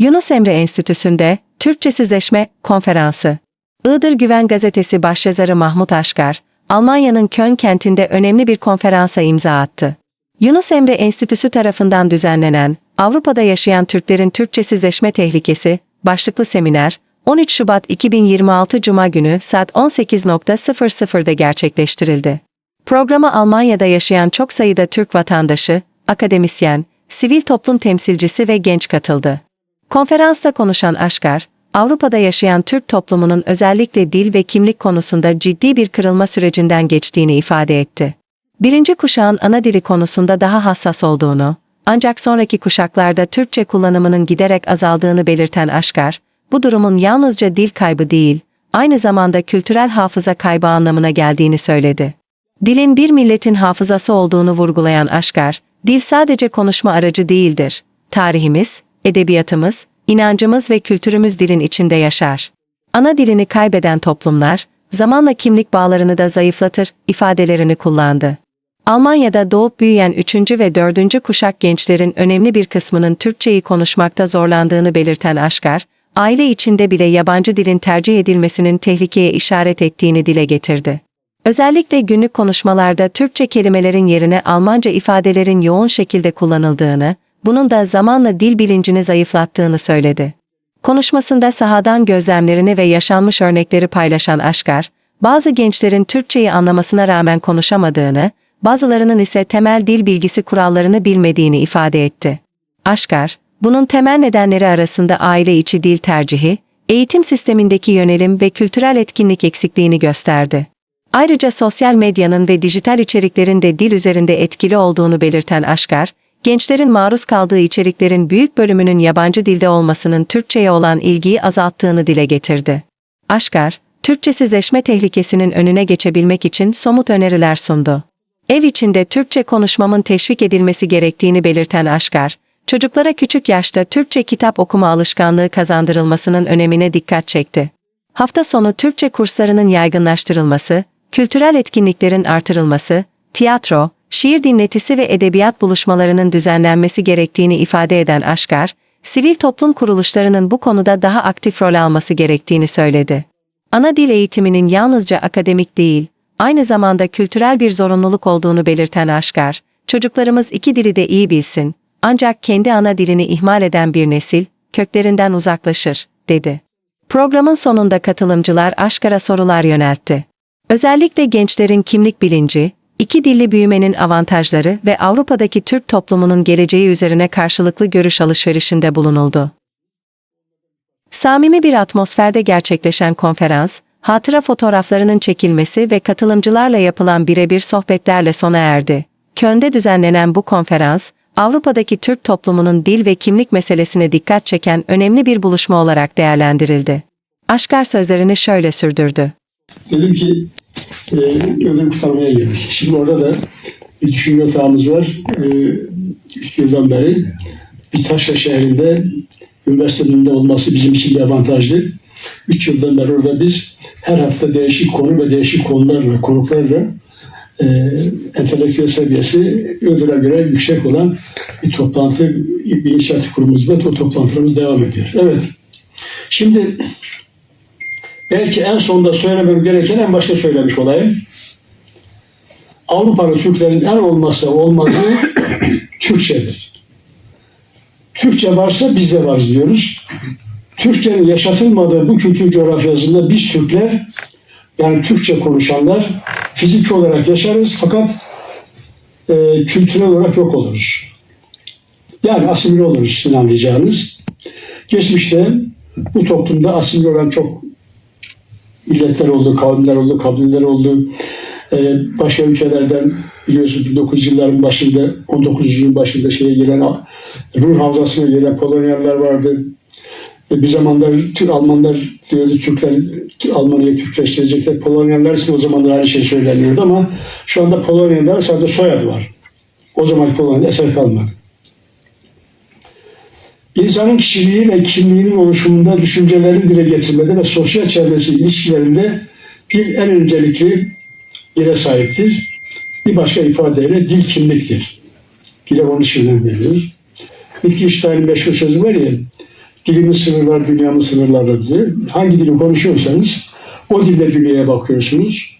Yunus Emre Enstitüsü'nde Türkçesizleşme Konferansı. Iğdır Güven Gazetesi başyazarı Mahmut Aşkar, Almanya'nın Köln kentinde önemli bir konferansa imza attı. Yunus Emre Enstitüsü tarafından düzenlenen Avrupa'da yaşayan Türklerin Türkçesizleşme tehlikesi başlıklı seminer 13 Şubat 2026 Cuma günü saat 18.00'da gerçekleştirildi. Programa Almanya'da yaşayan çok sayıda Türk vatandaşı, akademisyen, sivil toplum temsilcisi ve genç katıldı. Konferansta konuşan Aşkar, Avrupa'da yaşayan Türk toplumunun özellikle dil ve kimlik konusunda ciddi bir kırılma sürecinden geçtiğini ifade etti. Birinci kuşağın ana dili konusunda daha hassas olduğunu, ancak sonraki kuşaklarda Türkçe kullanımının giderek azaldığını belirten Aşkar, bu durumun yalnızca dil kaybı değil, aynı zamanda kültürel hafıza kaybı anlamına geldiğini söyledi. Dilin bir milletin hafızası olduğunu vurgulayan Aşkar, dil sadece konuşma aracı değildir. Tarihimiz, edebiyatımız, inancımız ve kültürümüz dilin içinde yaşar. Ana dilini kaybeden toplumlar, zamanla kimlik bağlarını da zayıflatır ifadelerini kullandı. Almanya'da doğup büyüyen 3. ve 4. kuşak gençlerin önemli bir kısmının Türkçeyi konuşmakta zorlandığını belirten Aşkar, aile içinde bile yabancı dilin tercih edilmesinin tehlikeye işaret ettiğini dile getirdi. Özellikle günlük konuşmalarda Türkçe kelimelerin yerine Almanca ifadelerin yoğun şekilde kullanıldığını, bunun da zamanla dil bilincini zayıflattığını söyledi. Konuşmasında sahadan gözlemlerini ve yaşanmış örnekleri paylaşan Aşkar, bazı gençlerin Türkçeyi anlamasına rağmen konuşamadığını, bazılarının ise temel dil bilgisi kurallarını bilmediğini ifade etti. Aşkar, bunun temel nedenleri arasında aile içi dil tercihi, eğitim sistemindeki yönelim ve kültürel etkinlik eksikliğini gösterdi. Ayrıca sosyal medyanın ve dijital içeriklerin de dil üzerinde etkili olduğunu belirten Aşkar, gençlerin maruz kaldığı içeriklerin büyük bölümünün yabancı dilde olmasının Türkçe'ye olan ilgiyi azalttığını dile getirdi. Aşkar, Türkçesizleşme tehlikesinin önüne geçebilmek için somut öneriler sundu. Ev içinde Türkçe konuşmamın teşvik edilmesi gerektiğini belirten Aşkar, çocuklara küçük yaşta Türkçe kitap okuma alışkanlığı kazandırılmasının önemine dikkat çekti. Hafta sonu Türkçe kurslarının yaygınlaştırılması, kültürel etkinliklerin artırılması, tiyatro, şiir dinletisi ve edebiyat buluşmalarının düzenlenmesi gerektiğini ifade eden Aşkar, sivil toplum kuruluşlarının bu konuda daha aktif rol alması gerektiğini söyledi. Ana dil eğitiminin yalnızca akademik değil, aynı zamanda kültürel bir zorunluluk olduğunu belirten Aşkar, çocuklarımız iki dili de iyi bilsin, ancak kendi ana dilini ihmal eden bir nesil, köklerinden uzaklaşır, dedi. Programın sonunda katılımcılar Aşkar'a sorular yöneltti. Özellikle gençlerin kimlik bilinci, iki dilli büyümenin avantajları ve Avrupa'daki Türk toplumunun geleceği üzerine karşılıklı görüş alışverişinde bulunuldu. Samimi bir atmosferde gerçekleşen konferans, hatıra fotoğraflarının çekilmesi ve katılımcılarla yapılan birebir sohbetlerle sona erdi. Köln'de düzenlenen bu konferans, Avrupa'daki Türk toplumunun dil ve kimlik meselesine dikkat çeken önemli bir buluşma olarak değerlendirildi. Aşkar sözlerini şöyle sürdürdü. Dedim ki e, ödül kurtarmaya geldik. Şimdi orada da bir düşünce otağımız var. E, üç yıldan beri bir taşra şehrinde üniversitenin de olması bizim için bir avantajlı. Üç yıldan beri orada biz her hafta değişik konu ve değişik konularla, konuklarla e, entelektüel seviyesi ödüle göre yüksek olan bir toplantı, bir inisiyatif kurumumuz var. O toplantılarımız devam ediyor. Evet. Şimdi belki en sonunda söylemem gereken en başta söylemiş olayım. Avrupalı Türklerin en olmazsa olmazı Türkçedir. Türkçe varsa biz de varız diyoruz. Türkçenin yaşatılmadığı bu kültür coğrafyasında biz Türkler yani Türkçe konuşanlar fiziki olarak yaşarız fakat e, kültürel olarak yok oluruz. Yani asimile oluruz sizin anlayacağınız. Geçmişte bu toplumda asimile olan çok milletler oldu, kavimler oldu, kabileler oldu. Ee, başka ülkelerden biliyorsunuz 1900 yılların başında, 19. yüzyılın başında şeye gelen Ruhr Havzası'na gelen Polonyalılar vardı. E, bir zamanlar Türk Almanlar diyordu Türkler Almanya'yı Türkleştirecekler. Polonyalılar için o zamanlar aynı şey söyleniyordu ama şu anda Polonyalılar sadece soyadı var. O zaman Polonya eser kalmadı. İnsanın kişiliği ve kimliğinin oluşumunda düşüncelerin dile getirmede ve sosyal çevresi ilişkilerinde dil en öncelikli yere sahiptir. Bir başka ifadeyle dil kimliktir. Dile onun için veriyor. Wittgenstein'in meşhur sözü var ya, Dilimin sınırları, dünyamın sınırları diyor. Hangi dili konuşuyorsanız o dille dünyaya bakıyorsunuz.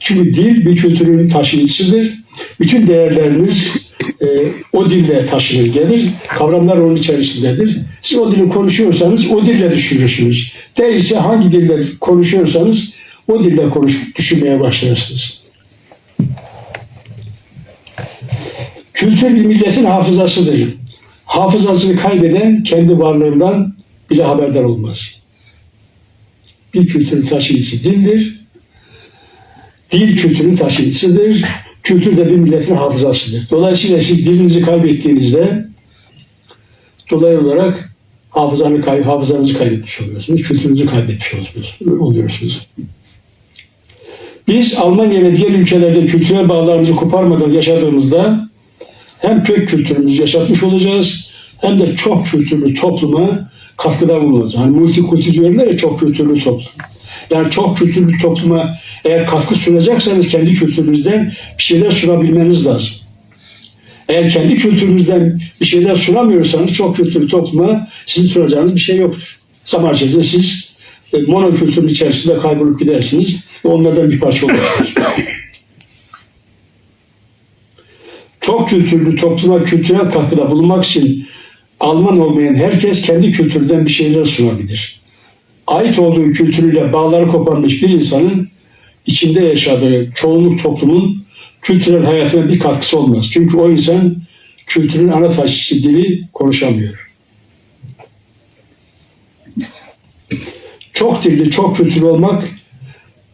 Çünkü dil bir kültürün taşıyıcısıdır. Bütün değerleriniz e, o dille taşınır gelir. Kavramlar onun içerisindedir. Siz o dili konuşuyorsanız o dille düşünürsünüz. Değilse hangi dille konuşuyorsanız o dilde konuş, düşünmeye başlarsınız. Kültür bir milletin hafızasıdır. Hafızasını kaybeden kendi varlığından bile haberdar olmaz. Bir kültürün taşıyıcısı dildir. Dil kültürün taşıyıcısıdır. Kültür de bir milletin hafızasıdır. Dolayısıyla siz dilinizi kaybettiğinizde dolayı olarak hafızanı kay hafızanızı kaybetmiş oluyorsunuz. Kültürünüzü kaybetmiş oluyorsunuz. oluyorsunuz. Biz Almanya ve diğer ülkelerde kültürel bağlarımızı koparmadan yaşadığımızda hem kök kültürümüzü yaşatmış olacağız hem de çok kültürlü topluma katkıda bulunacağız. Hani multikulti diyorlar ya çok kültürlü toplum. Yani çok kültürlü topluma eğer katkı sunacaksanız kendi kültürünüzden bir şeyler sunabilmeniz lazım. Eğer kendi kültürünüzden bir şeyler sunamıyorsanız çok kültürlü topluma sizin sunacağınız bir şey yoktur. Zaman içerisinde siz e, monokültürün içerisinde kaybolup gidersiniz ve onlardan bir parça olursunuz. çok kültürlü topluma kültürel katkıda bulunmak için Alman olmayan herkes kendi kültürden bir şeyler sunabilir. Ait olduğu kültürüyle bağları koparmış bir insanın içinde yaşadığı çoğunluk toplumun kültürel hayatına bir katkısı olmaz. Çünkü o insan kültürün ana taşıyıcısı dili konuşamıyor. Çok dilli, çok kültürlü olmak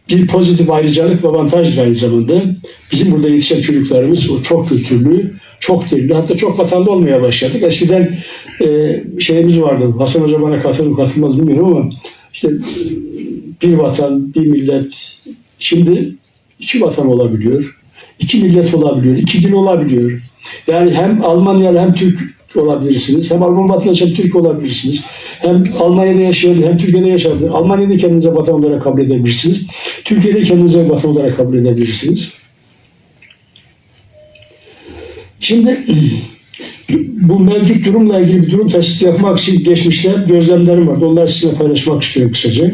bir pozitif ayrıcalık ve avantajdır aynı zamanda. Bizim burada yetişen çocuklarımız o çok kültürlü, çok dilli, hatta çok vatanlı olmaya başladık. Eskiden e, şeyimiz vardı, Hasan Hoca bana katılır katılmaz bilmiyorum ama işte bir vatan, bir millet, şimdi iki vatan olabiliyor, iki millet olabiliyor, iki dil olabiliyor. Yani hem Almanyalı hem Türk olabilirsiniz. Hem Alman vatandaşı hem Türk olabilirsiniz. Hem Almanya'da yaşayan hem Türkiye'de yaşayan. Almanya'da kendinize vatan olarak kabul edebilirsiniz. Türkiye'de kendinize vatan olarak kabul edebilirsiniz. Şimdi bu mevcut durumla ilgili bir durum tespiti yapmak için geçmişte gözlemlerim var. Onları sizinle paylaşmak istiyorum kısaca.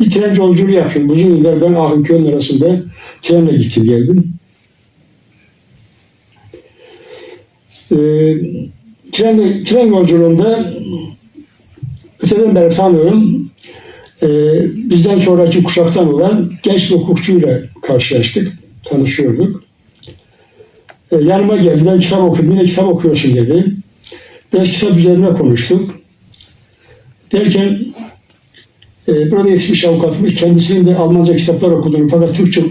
Bir tren yolculuğu yapıyorum. Uzun yıllar ben Ahın Köln arasında trenle gittim geldim. Ee, tren, tren yolculuğunda öteden beri tanıyorum. Ee, bizden sonraki kuşaktan olan genç bir hukukçuyla karşılaştık, tanışıyorduk. Ee, yanıma geldi, ben kitap okuyorum, yine kitap okuyorsun dedi. Biraz kitap üzerine konuştuk. Derken e, burada yetişmiş avukatımız kendisinin de Almanca kitaplar okuduğunu fakat Türkçe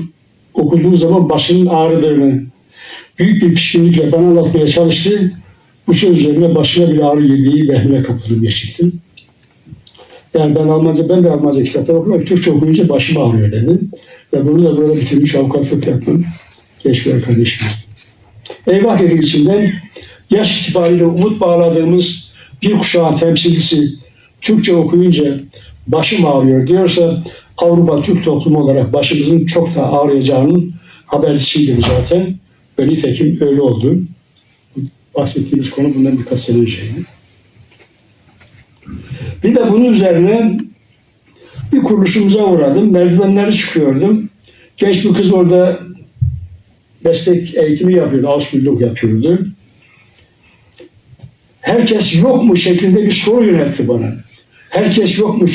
okuduğu zaman başının ağrıdığını büyük bir pişkinlikle bana anlatmaya çalıştı. Bu söz üzerine başına bir ağrı girdiği vehmine kapıldım gerçekten. Yani ben Almanca, ben de Almanca kitaplar okuyorum. Türkçe okuyunca başım ağrıyor dedim. Ve bunu da böyle bitirmiş avukatlık yaptım. Genç bir arkadaşımız. Eyvah dedi içinden yaş itibariyle umut bağladığımız bir kuşağın temsilcisi Türkçe okuyunca başım ağrıyor diyorsa Avrupa Türk toplumu olarak başımızın çok da ağrıyacağının habercisiydim zaten. Ve nitekim öyle oldu. Bahsettiğimiz konu bundan birkaç sene önceydi. Bir de bunun üzerine bir kuruluşumuza uğradım. Merdivenleri çıkıyordum. Genç bir kız orada meslek eğitimi yapıyordu. Ausbildung yapıyordu. Herkes yok mu şeklinde bir soru yöneltti bana. Herkes yok mu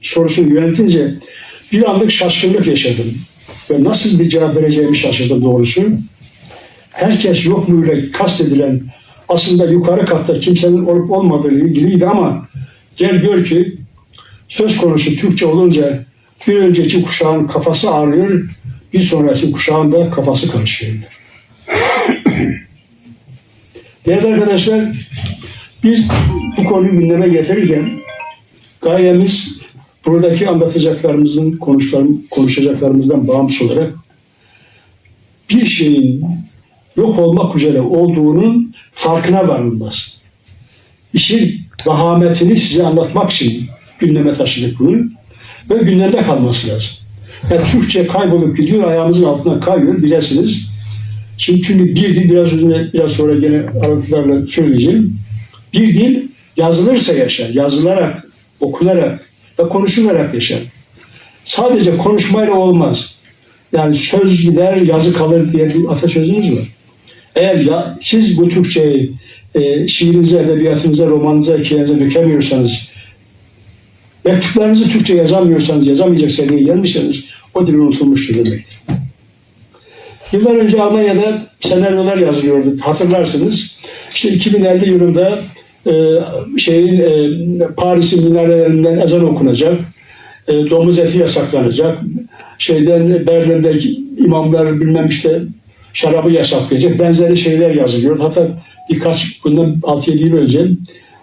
sorusunu yöneltince bir anlık şaşkınlık yaşadım. Ve nasıl bir cevap vereceğimi şaşırdım doğrusu. Herkes yok mu ile kastedilen aslında yukarı katta kimsenin olup olmadığı ilgiliydi ama gel gör ki söz konusu Türkçe olunca bir önceki kuşağın kafası ağrıyor, bir sonraki kuşağın da kafası karışıyor. Değerli arkadaşlar, biz bu konuyu gündeme getirirken gayemiz buradaki anlatacaklarımızın, konuşacaklarımızdan bağımsız olarak bir şeyin yok olmak üzere olduğunun farkına varılması. İşin vahametini size anlatmak için gündeme taşıdık bunu ve gündemde kalması lazım. Yani Türkçe kaybolup gidiyor, ayağımızın altına kayıyor bilirsiniz. Şimdi çünkü bir dil biraz önce, biraz sonra gene aralıklarla söyleyeceğim. Bir dil Yazılırsa yaşar, yazılarak, okunarak ve konuşularak yaşar. Sadece konuşmayla olmaz. Yani söz gider, yazı kalır diye bir atasözümüz var. Eğer ya, siz bu Türkçeyi e, şiirinize, edebiyatınıza, romanınıza, hikayenize dökemiyorsanız, mektuplarınızı Türkçe yazamıyorsanız, yazamayacak seviyeye gelmişseniz o dil unutulmuştur demektir. Yıllar önce Almanya'da senaryolar yazılıyordu. Hatırlarsınız. İşte 2050 yılında e, şeyin e, Paris'in minarelerinden ezan okunacak. E, domuz eti yasaklanacak. Şeyden Berlin'deki imamlar bilmem işte şarabı yasaklayacak. Benzeri şeyler yazılıyor. Hatta birkaç bundan 6-7 yıl önce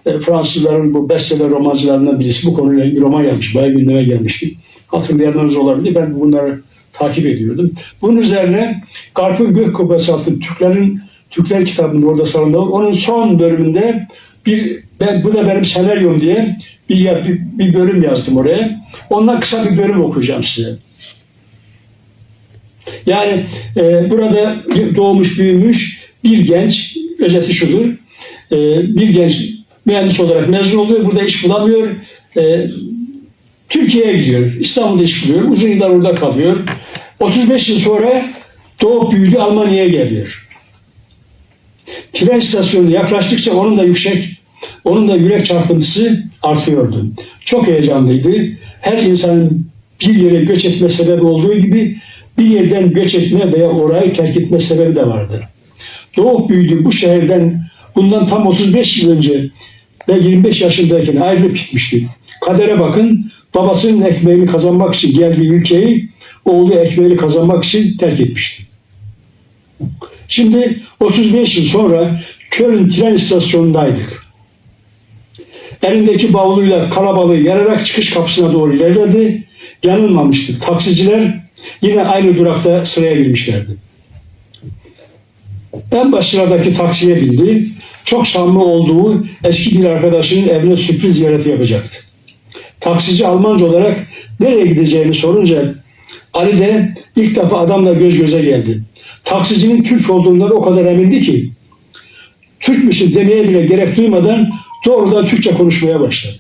e, Fransızların bu bestseller romancılarından birisi bu konuyla bir roman yazmış. Bayağı gündeme gelmişti. Hatırlayanlarınız olabilir. Ben bunları takip ediyordum. Bunun üzerine Garp'ın Gök Kubbesi adlı Türklerin Türkler kitabının orada salonda. Onun son bölümünde bir ben bu da benim senaryom diye bir, bir, bir bölüm yazdım oraya. Ondan kısa bir bölüm okuyacağım size. Yani e, burada doğmuş büyümüş bir genç özeti şudur. E, bir genç mühendis olarak mezun oluyor. Burada iş bulamıyor. E, Türkiye'ye gidiyor. İstanbul'da iş buluyor. Uzun yıllar orada kalıyor. 35 yıl sonra doğup büyüdü Almanya'ya geliyor. Tren istasyonuna yaklaştıkça onun da yüksek, onun da yürek çarpıntısı artıyordu. Çok heyecanlıydı. Her insanın bir yere göç etme sebebi olduğu gibi bir yerden göç etme veya orayı terk etme sebebi de vardı. Doğup büyüdü bu şehirden bundan tam 35 yıl önce ve 25 yaşındayken ayrılıp gitmişti. Kadere bakın babasının ekmeğini kazanmak için geldiği ülkeyi oğlu ekmeğini kazanmak için terk etmişti. Şimdi 35 yıl sonra Köln tren istasyonundaydık. Elindeki bavuluyla kalabalığı yararak çıkış kapısına doğru ilerledi. Yanılmamıştı. Taksiciler yine aynı durakta sıraya girmişlerdi. En baş sıradaki taksiye bindi. Çok şanlı olduğu eski bir arkadaşının evine sürpriz ziyareti yapacaktı. Taksici Almanca olarak nereye gideceğini sorunca Ali de ilk defa adamla göz göze geldi. Taksicinin Türk olduğundan o kadar emindi ki Türk müsün demeye bile gerek duymadan doğrudan Türkçe konuşmaya başladı.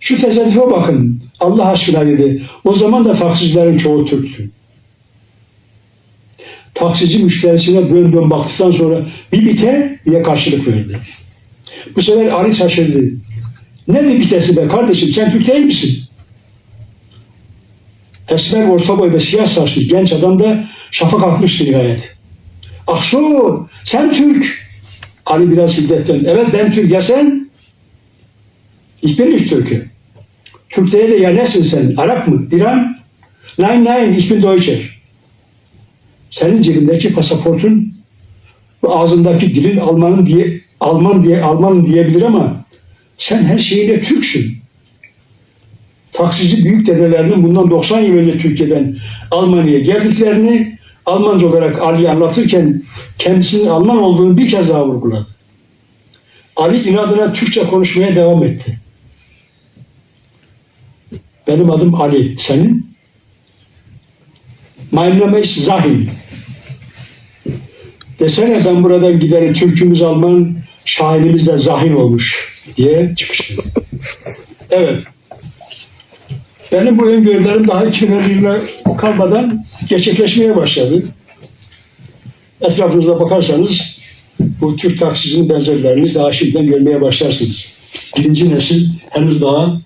Şu tesadüfe bakın Allah aşkına dedi. O zaman da taksicilerin çoğu Türktü. Taksici müşterisine dön dön baktıktan sonra bir bite diye karşılık verdi. Bu sefer Ali şaşırdı. Ne bir bitesi be kardeşim sen Türk değil misin? Esmer orta boy ve siyah saçlı genç adam da şafak atmıştı nihayet. Aksu sen Türk. Ali biraz şiddetten. Evet ben Türk ya sen? Bin nicht Türk'ü. Türk değil de ya nesin sen? Arap mı? İran? Nein nein ich bin Deutscher. Senin cebindeki pasaportun bu ağzındaki dilin Almanın diye Alman diye Alman diyebilir ama sen her şeyiyle Türksün. Taksici büyük dedelerinin bundan 90 yıl önce Türkiye'den Almanya'ya geldiklerini Almanca olarak Ali'ye anlatırken kendisinin Alman olduğunu bir kez daha vurguladı. Ali inadına Türkçe konuşmaya devam etti. Benim adım Ali, senin? Mein Name ist Zahim. Desene ben buradan giderim Türkümüz Alman, şairimiz de Zahim olmuş diye çıkıştı. Evet. Benim bu öngörülerim daha 2050 yılına kalmadan gerçekleşmeye başladı. Etrafınıza bakarsanız bu Türk taksicinin benzerlerini daha şimdiden görmeye başlarsınız. Birinci nesil henüz daha